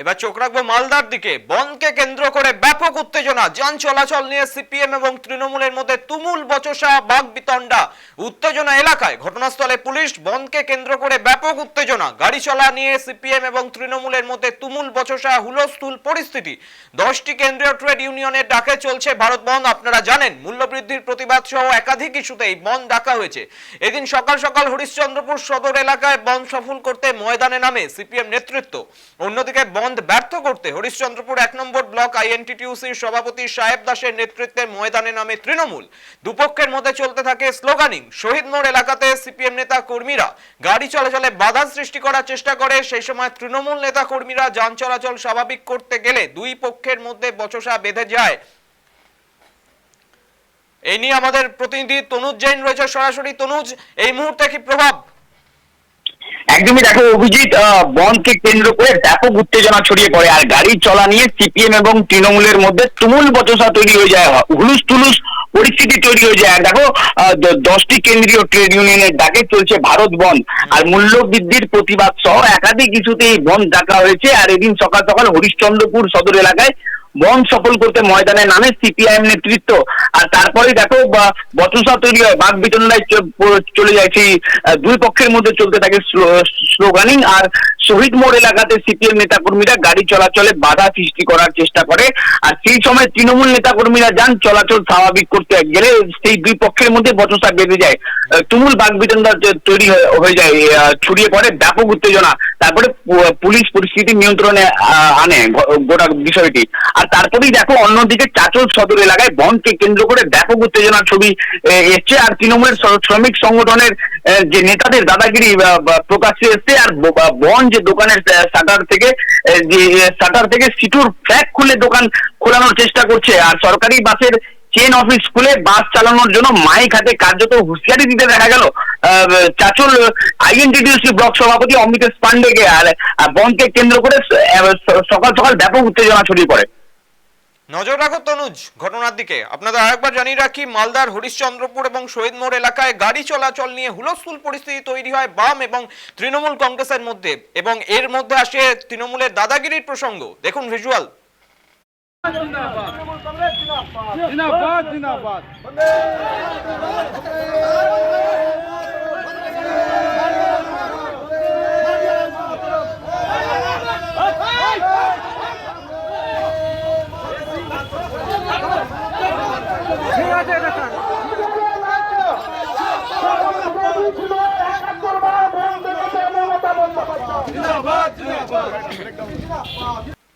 এবার চোখ রাখব মালদার দিকে। বনকে কেন্দ্র করে ব্যাপক উত্তেজনা, যান চলাচল নিয়ে সিপিএম এবং তৃণমূলের মধ্যে তুমুল বচসা, বাঘ বিতণ্ডা। উত্তেজনা এলাকায়, ঘটনাস্থলে পুলিশ বনকে কেন্দ্র করে ব্যাপক উত্তেজনা। গাড়ি চলা নিয়ে সিপিএম এবং তৃণমূলের মধ্যে তুমুল বচসা, হুলস্থুল পরিস্থিতি। দশটি কেন্দ্রীয় ট্রেড ইউনিয়নের ডাকে চলছে ভারত বন্ধ আপনারা জানেন, মূল্যবৃদ্ধির প্রতিবাদ সহ একাধিক ইস্যুতেই বন্ধ ডাকা হয়েছে। এদিন সকাল সকাল হরিশ্চন্দ্রপুর সদর এলাকায় বন্ধ সফল করতে ময়দানে নামে সিপিএম নেতৃত্ব। অন্যদিকে বন্ধ ব্যর্থ করতে হরিশ্চন্দ্রপুর এক নম্বর ব্লক আইএনটিটিউসির সভাপতি সাহেব দাসের নেতৃত্বে ময়দানে নামে তৃণমূল। দুপক্ষের মধ্যে চলতে থাকে স্লোগানিং। শহীদ মোড় এলাকাতে সিপিএম নেতা কর্মীরা গাড়ি চলাচলে বাধা সৃষ্টি করার চেষ্টা করে। সেই সময় তৃণমূল নেতা কর্মীরা যান চলাচল স্বাভাবিক করতে গেলে দুই পক্ষের মধ্যে বচসা বেঁধে যায়। এই নিয়ে আমাদের প্রতিনিধি তনুজ জৈন রয়েছে। সরাসরি তনুজ, এই মুহূর্তে কি প্রভাব? একদমই দেখো, অভিজিৎ বনকে কেন্দ্র করে ব্যাপক উত্তেজনা ছড়িয়ে পড়ে, আর গাড়ি চলা নিয়ে সিপিএম এবং তৃণমূলের মধ্যে তুমুল বচসা তৈরি হয়ে যায় হুলুস তুলুস পরিস্থিতি তৈরি হয়ে যায়। দেখো দশটি কেন্দ্রীয় ট্রেড ইউনিয়নের ডাকে চলছে ভারত বন্ধ আর মূল্য বৃদ্ধির প্রতিবাদ সহ একাধিক এই বন্ধ ডাকা হয়েছে। আর এদিন সকাল সকাল হরিশ্চন্দ্রপুর সদর এলাকায় বন্ধ সফল করতে ময়দানে নামে সিপিআইএম নেতৃত্ব। আর তারপরে দেখো বচসা তৈরি হয়, বাঘ প- চলে যায় সেই দুই পক্ষের মধ্যে চলতে থাকে স্লোগানিং। আর শহীদ মোড় এলাকাতে সিপিএম নেতাকর্মীরা গাড়ি চলাচলে বাধা সৃষ্টি করার চেষ্টা করে। আর সেই সময় তৃণমূল নেতাকর্মীরা যান, চলাচল স্বাভাবিক করতে গেলে সেই দুই পক্ষের মধ্যে বচসা বেঁধে যায়। তুমুল বাঘ বিতণ্ডা যে, তৈরি হয়ে- যায় ছড়িয়ে পড়ে ব্যাপক উত্তেজনা। তারপরে পুলিশ পরিস্থিতি নিয়ন্ত্রণে আনে গোটা বিষয়টি। আর তারপরেই দেখো অন্যদিকে চাচল সদর এলাকায় বনকে কেন্দ্র করে ব্যাপক উত্তেজনার ছবি এসছে। আর তৃণমূলের শ্রমিক সংগঠনের যে নেতাদের দাদাগিরি প্রকাশ্যে এসছে। আর বন যে দোকানের শাটার থেকে যে শাটার থেকে সিটুর ফ্ল্যাগ খুলে দোকান খোলানোর চেষ্টা করছে। আর সরকারি বাসের চেন অফিস খুলে বাস চালানোর জন্য মাইক হাতে কার্যত হুঁশিয়ারি দিতে দেখা গেল। চাচল আইএনটিডিউসি ব্লক সভাপতি অমিতেশ পান্ডেকে। আর বনকে কেন্দ্র করে সকাল সকাল ব্যাপক উত্তেজনা ছড়িয়ে পড়ে। নজর রাখো তনুজ ঘটনার দিকে। আপনাদের আরেকবার জানিয়ে রাখি, মালদার হরিশ্চন্দ্রপুর এবং শহীদ মোড় এলাকায় গাড়ি চলাচল নিয়ে হুলস্থুল পরিস্থিতি তৈরি হয় বাম এবং তৃণমূল কংগ্রেসের মধ্যে এবং এর মধ্যে আসে তৃণমূলের দাদাগিরির প্রসঙ্গ। দেখুন ভিজুয়াল জিন্দাবাদ। জিন্দাবাদ। 見たことない。